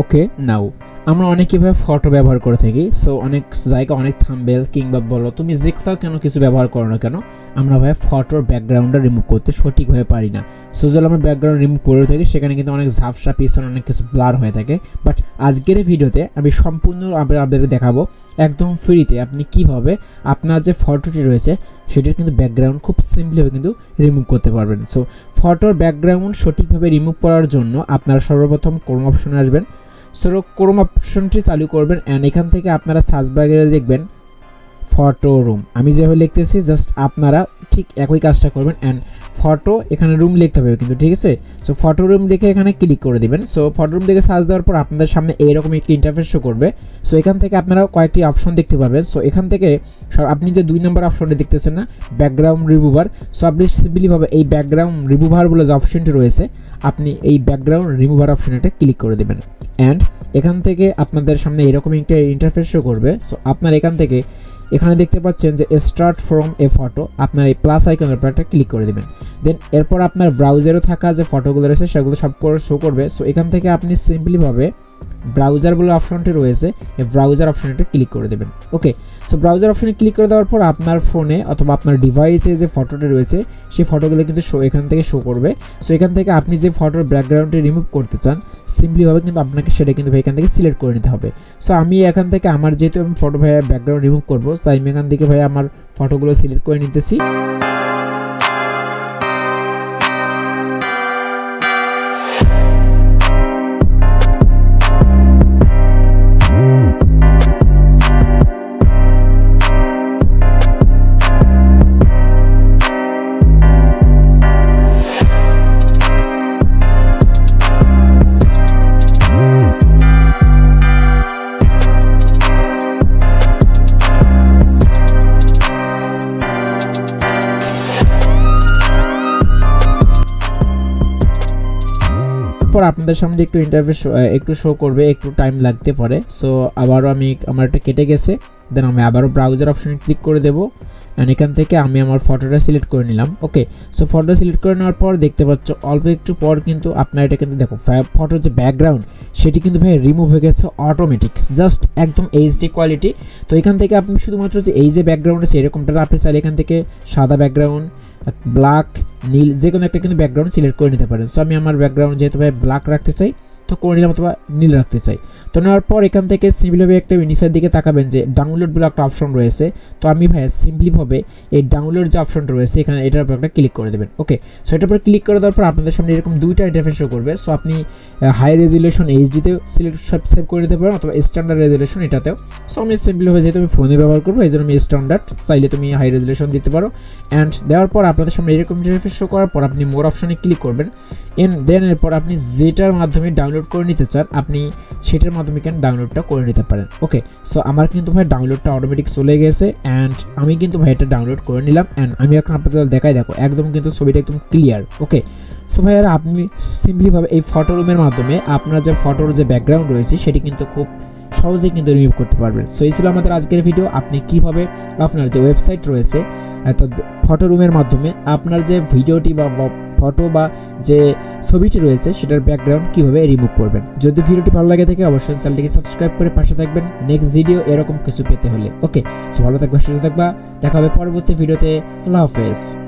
ওকে নাও আমরা অনেক কীভাবে ফটো ব্যবহার করে থাকি সো অনেক জায়গা, অনেক থাম্বেল কিংবা বলো, তুমি যে কোথাও কেন কিছু ব্যবহার করো না কেন, আমরা ভাই ফটোর ব্যাকগ্রাউন্ডটা রিমুভ করতে সঠিকভাবে পারি না। সো যদি আমরা ব্যাকগ্রাউন্ড রিমুভ করে থাকি, সেখানে কিন্তু অনেক ঝাপসা পিছনে অনেক কিছু ব্লার হয়ে থাকে। বাট আজকের ভিডিওতে আমি সম্পূর্ণ আপনাদের দেখাবো একদম ফ্রিতে আপনি কীভাবে আপনার যে ফটোটি রয়েছে, সেটির কিন্তু ব্যাকগ্রাউন্ড খুব সিম্পলিভাবে কিন্তু রিমুভ করতে পারবেন। সো ফটোর ব্যাকগ্রাউন্ড সঠিকভাবে রিমুভ করার জন্য আপনারা সর্বপ্রথম কোন অপশনে আসবেন। সো ক্রোম অপশনটি চালু করবেন অ্যান্ড এখান থেকে আপনারা সার্চ বারে দেখবেন ফটো রুম আমি যেভাবে লিখতেছি জাস্ট আপনারা ঠিক একই কাজটা করবেন অ্যান্ড ফটো এখানে রুম লিখতে হবে কিন্তু, ঠিক আছে? সো ফটো রুম দেখে এখানে ক্লিক করে দিবেন। সো ফটো রুম দেখে সার্চ দেওয়ার পর আপনাদের সামনে এইরকম একটি ইন্টারফেস শো করবে। সো এখান থেকে আপনারা কয়েকটি অপশন দেখতে পাবেন সো এখান থেকে আপনি যে দুই নম্বর অপশনটি দেখতেছেন না ব্যাকগ্রাউন্ড রিমুভার সো আপনি সিম্পলিভাবে এই ব্যাকগ্রাউন্ড রিমুভার বলে যে অপশনটি রয়েছে, আপনি এই ব্যাকগ্রাউন্ড রিমুভার অপশনটা ক্লিক করে দেবেন। অ্যান্ড এখান থেকে আপনাদের সামনে এরকম একটা ইন্টারফেস শো করবে। সো আপনার এখান থেকে এখানে দেখতে পাচ্ছেন যে স্টার্ট ফ্রম এ ফটো আপনার এই প্লাস আইকনের উপর একটা ক্লিক করে দেবেন। দেন এরপর আপনার ব্রাউজারে থাকা যে ফটোগুলো রয়েছে, সেগুলো সব করে শো করবে। সো এখান থেকে আপনি সিম্পলিভাবে ব্রাউজার বলে অপশনটি রয়েছে, এই ব্রাউজার অপশনটা ক্লিক করে দেবেন। ওকে সো ব্রাউজার অপশনে ক্লিক করে দেওয়ার পর আপনার ফোনে অথবা আপনার ডিভাইসে যে ফটোটি রয়েছে, সেই ফটোগুলো কিন্তু শো এখান থেকে শো করবে। সো এখান থেকে আপনি যে ফটোর ব্যাকগ্রাউন্ডটি রিমুভ করতে চান সিম্পলিভাবে কিন্তু আপনাকে সেটা কিন্তু এখান থেকে সিলেক্ট করে নিতে হবে। সো আমি এখান থেকে আমার যেহেতু আমি ফটো ভাই ব্যাকগ্রাউন্ড রিমুভ করব, তাই আমি এখান থেকে ভাই আমার ফটোগুলো সিলেক্ট করে নিতেছি। পর আপনাদের সামনে একটু ইন্টারভিউ একটু শো করবে, একটু টাইম লাগতে পারে। সো আবারও আমি, আমার একটা কেটে গেছে। দেন আমি আবারও ব্রাউজার অপশনে ক্লিক করে দেবো। অ্যান্ড এখান থেকে আমি আমার ফটোটা সিলেক্ট করে নিলাম। ওকে সো ফটো সিলেক্ট করে নেওয়ার পর দেখতে পাচ্ছ, অল্প একটু পর কিন্তু আপনার এটা কিন্তু দেখো ফটোর যে ব্যাকগ্রাউন্ড সেটি কিন্তু ভাই রিমুভ হয়ে গেছে অটোমেটিক জাস্ট একদম এইচডি কোয়ালিটি তো এখান থেকে আপনি শুধুমাত্র যে এই যে ব্যাকগ্রাউন্ড আছে, এরকমটা আপনি চাইলে এখান থেকে সাদা ব্যাকগ্রাউন্ড ব্ল্যাক নীল যে কোনো একটা কিন্তু ব্যাকগ্রাউন্ড সিলেক্ট করে নিতে পারেন। সো আমি আমার ব্যাকগ্রাউন্ড যেহেতু ভাই ব্ল্যাক রাখতে চাই তো করে নিলাম অথবা নীল রাখতে চাই। তো নেওয়ার পর এখান থেকে সিম্পলিভাবে একটা নিচের দিকে তাকাবেন যে ডাউনলোড বলে একটা অপশন রয়েছে। তো আমি ভাই সিম্পলিভাবে এই ডাউনলোড যে অপশনটা রয়েছে, এখানে এটার উপর একটা ক্লিক করে দেবেন। ওকে সো এটার উপর ক্লিক করে দেওয়ার পর আপনাদের সামনে এরকম দুইটা ইন্টারফেস শো করবে। সো আপনি হাই রেজুলেশন এইচডিতেও সিলেক্ট সব সেভ করে দিতে পারেন অথবা স্ট্যান্ডার্ড রেজুলেশন এটাতেও। সো আমি সিম্পলিভাবে যেহেতু আমি ফোনে ব্যবহার করব এই জন্য আমি স্ট্যান্ডার্ড চাইলে তুমি হাই রেজুলেশন দিতে পারো। অ্যান্ড দেওয়ার পর আপনাদের সামনে এরকম ইন্টারফেস শো করার পর আপনি মোর অপশনে ক্লিক করবেন। এন দেন এরপর আপনি যেটার মাধ্যমে ডাউনলোড করে নিতে চান, আপনি সেটার মাধ্যমে কেন ডাউনলোডটা করে নিতে পারেন। ওকে সো আমার কিন্তু ভাই ডাউনলোডটা অটোমেটিক চলে গেছে অ্যান্ড আমি কিন্তু ভাই এটা ডাউনলোড করে নিলাম অ্যান্ড আমি এখন আপনাদের দেখাই দেখো, একদম কিন্তু ছবিটা একদম ক্লিয়ার ওকে সো ভাইয়ারা আপনি সিম্পলিভাবে এই ফটো রুমের মাধ্যমে আপনার যে ফটোর যে ব্যাকগ্রাউন্ড রয়েছে, সেটি কিন্তু খুব সহজেই কিন্তু রিমুভ করতে পারবেন। সো এই ছিল আমাদের আজকের ভিডিও আপনি কীভাবে আপনার যে ওয়েবসাইট রয়েছে অর্থাৎ ফটো রুমের মাধ্যমে আপনার যে ভিডিওটি বা ফটো বা যে ছবিটি রয়েছে, সেটার ব্যাকগ্রাউন্ড কীভাবে রিমুভ করবেন? যদি ভিডিওটি ভালো লাগে থাকে, অবশ্যই চ্যানেলটিকে সাবস্ক্রাইব করে পাশে থাকবেন। নেক্সট ভিডিও এরকম কিছু পেতে হলে। ওকে সো ভালো থাকবা, সুস্থ থাকবা। দেখা হবে পরবর্তী ভিডিওতে আল্লাহ হাফেজ।